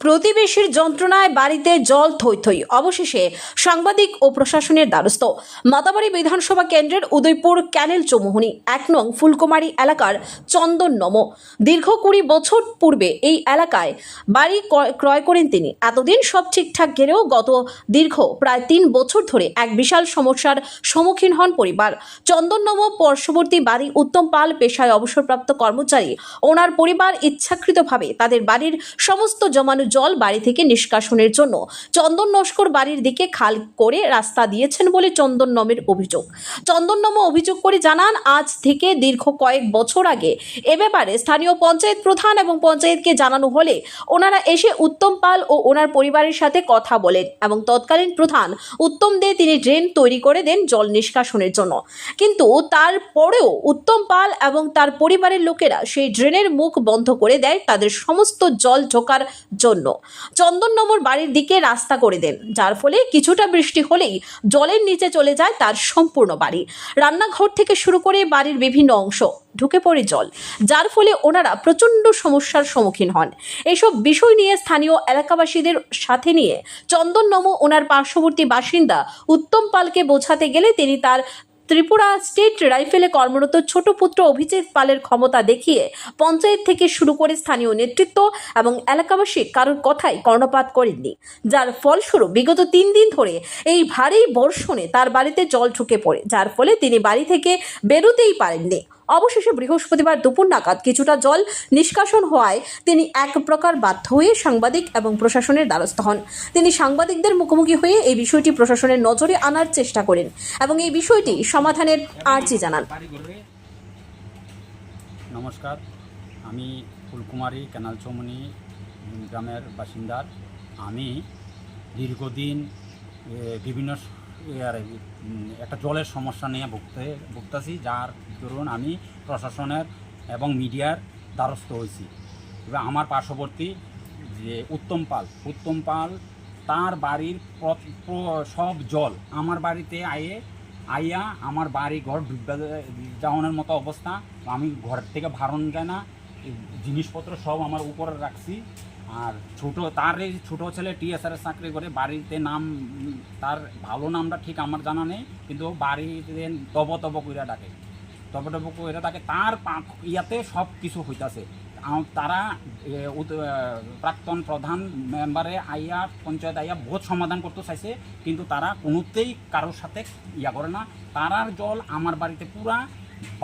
প্রতিবেশীর যন্ত্রণায় বাড়িতে জল থই থই। অবশেষে সাংবাদিক ও প্রশাসনের দ্বারস্থ। মাতাবাড়ি বিধানসভা কেন্দ্রের উদয়পুর ক্যানেল চৌমুহনী, এক নং ফুলকুমারী এলাকার চন্দন নম। দীর্ঘ কুড়ি বছর পূর্বে এই এলাকায় বাড়ি ক্রয়- করেন তিনি। এতদিন সব ঠিকঠাক গেলেও গত দীর্ঘ প্রায় তিন বছর ধরে এক বিশাল সমস্যার সম্মুখীন হন পরিবার। চন্দন নম পার্শ্ববর্তী বাড়ি উত্তম পাল পেশায় অবসরপ্রাপ্ত কর্মচারী, ওনার পরিবার ইচ্ছাকৃতভাবে তাদের বাড়ির সমস্ত জমানো জল বাড়ি থেকে নিষ্কাশনের জন্য চন্দন নস্কর বাড়ির দিকে খাল করে রাস্তা দিয়েছেন বলে চন্দন নমের অভিযোগ। চন্দন নম অভিযোগ করে জানান, আজ থেকে দীর্ঘ কয়েক বছর আগে এ ব্যাপারে স্থানীয় পঞ্চায়েত প্রধান এবং পঞ্চায়েতকে জানানো হলে ওনারা এসে উত্তম পাল ও ওনার পরিবারের সাথে কথা বলেন এবং তৎকালীন প্রধান উত্তম দে তিনি ড্রেন তৈরি করে দেন জল নিষ্কাশনের জন্য। কিন্তু তারপরেও উত্তম পাল এবং তার পরিবারের লোকেরা সেই ড্রেনের মুখ বন্ধ করে দেয়, তাদের সমস্ত জল ঢোকার জন্য। চন্দন নম্বর বাড়ির দিকে রাস্তা করে দেন, যার ফলে কিছুটা বৃষ্টি হলেই জলের নিচে চলে যায় তার সম্পূর্ণ বাড়ি। রান্নাঘর থেকে শুরু করে বাড়ির বিভিন্ন অংশ ঢুকে পড়ে জল, যার ফলে ওনারা প্রচণ্ড সমস্যার সম্মুখীন হন। এসব বিষয় নিয়ে স্থানীয় এলাকাবাসীদের সাথে নিয়ে চন্দন নম ওনার পার্শ্ববর্তী বাসিন্দা উত্তম পালকে বোঝাতে গেলে তিনি তার ত্রিপুরা স্টেট রাইফেলে কর্মরত ছোট পুত্র অভিজিৎ পালের ক্ষমতা দেখিয়ে পঞ্চায়েত থেকে শুরু করে স্থানীয় নেতৃত্ব এবং এলাকাবাসী কারোর কথাই কর্ণপাত করেননি। যার ফলস্বরূপ বিগত তিন দিন ধরে এই ভারী বর্ষণে তার বাড়িতে জল ঢুকে পড়ে, যার ফলে তিনি বাড়ি থেকে বেরোতেই পারেননি। অবশেষে বৃহস্পতিবার দুপুর নাগাদ কিছুটা জল নিষ্কাশন হওয়ায় তিনি এক প্রকার বাধ্য হয়ে সাংবাদিক এবং প্রশাসনের দ্বারস্থ হন। তিনি সাংবাদিকদের মুখোমুখি হয়ে এই বিষয়টি প্রশাসনের নজরে আনার চেষ্টা করেন এবং এই বিষয়টি সমাধানের আর্জি জানান। নমস্কার, আমি ফুলকুমারী ক্যানাল চৌমনি গ্রামের বাসিন্দার আমি দীর্ঘদিন বিভিন্ন আর, একটা জলের সমস্যা নিয়ে ভুগতে ভুগতেছি যার দরুন আমি প্রশাসনের এবং মিডিয়ার দ্বারস্থ হয়েছি। এবার আমার পার্শ্ববর্তী যে উত্তম পাল উত্তম পাল তার বাড়ির সব জল আমার বাড়িতে আয়ে আইয়া আমার বাড়ি ঘর ডুববে যাওয়ানোর মতো অবস্থা আমি ঘর থেকে ভারণ যায় না জিনিসপত্র সব আমার উপরে রাখছি। আর ছোট, তার এই ছোটো ছেলে টিএসআর চাকরি করে, বাড়িতে নাম, তার ভালো নামটা ঠিক আমার জানা নেই, কিন্তু বাড়িতে তব তব কইরা ডাকে। তব তব কইরা ডাকে, তার ইয়াতে সব কিছু হইতাছে। তারা প্রাক্তন প্রধান মেম্বারে আইয়া, পঞ্চায়েত আইয়া বহুত সমাধান করতে চাইছে, কিন্তু তারা কোনোতেই কারোর সাথে ইয়া করে না। তারার জল আমার বাড়িতে পুরা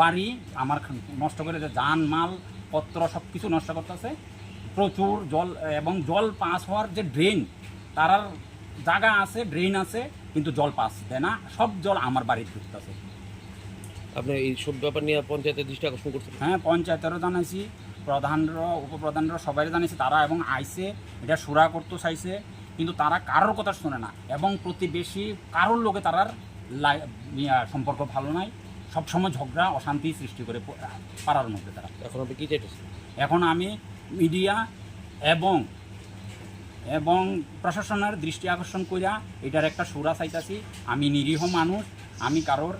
বাড়ি আমার নষ্ট করে যান মাল পত্র সব কিছু নষ্ট করতেছে। প্রচুর জল এবং জল পাস হওয়ার যে ড্রেন তারার জায়গা আছে ড্রেন আছে কিন্তু জল পাস দেয় না। সব জল আমার বাড়িতে ঢুকতেছে আপনি এই সব ব্যাপার নিয়ে পঞ্চায়েতের দৃষ্টি আকর্ষণ করছেন? হ্যাঁ পঞ্চায়েতেরও জানাইছি প্রধানরা উপপ্রধানরা সবাই জানিয়েছে তারা এবং আইসে এটা সুরা করতে চাইছে কিন্তু তারা কারোর কথা শোনে না এবং প্রতিবেশী কারোর লোকে তারার সম্পর্ক ভালো নাই। সবসময় ঝগড়া অশান্তি সৃষ্টি করে পাড়ার মধ্যে তারা। এখন আপনি কি চাইতেছেন? এখন আমি মিডিয়া এবং এবং প্রশাসনের দৃষ্টি আকর্ষণ করিয়া এটার একটা সুরা চাইতাছি। আমি নিরীহ মানুষ, আমি কারোর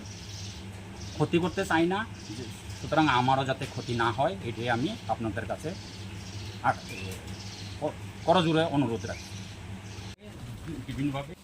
ক্ষতি করতে চাই না সুতরাং আমারও যাতে ক্ষতি না হয়, এটাই আমি আপনাদের কাছে আর- ক- করজোরে অনুরোধ রাখি বিভিন্নভাবে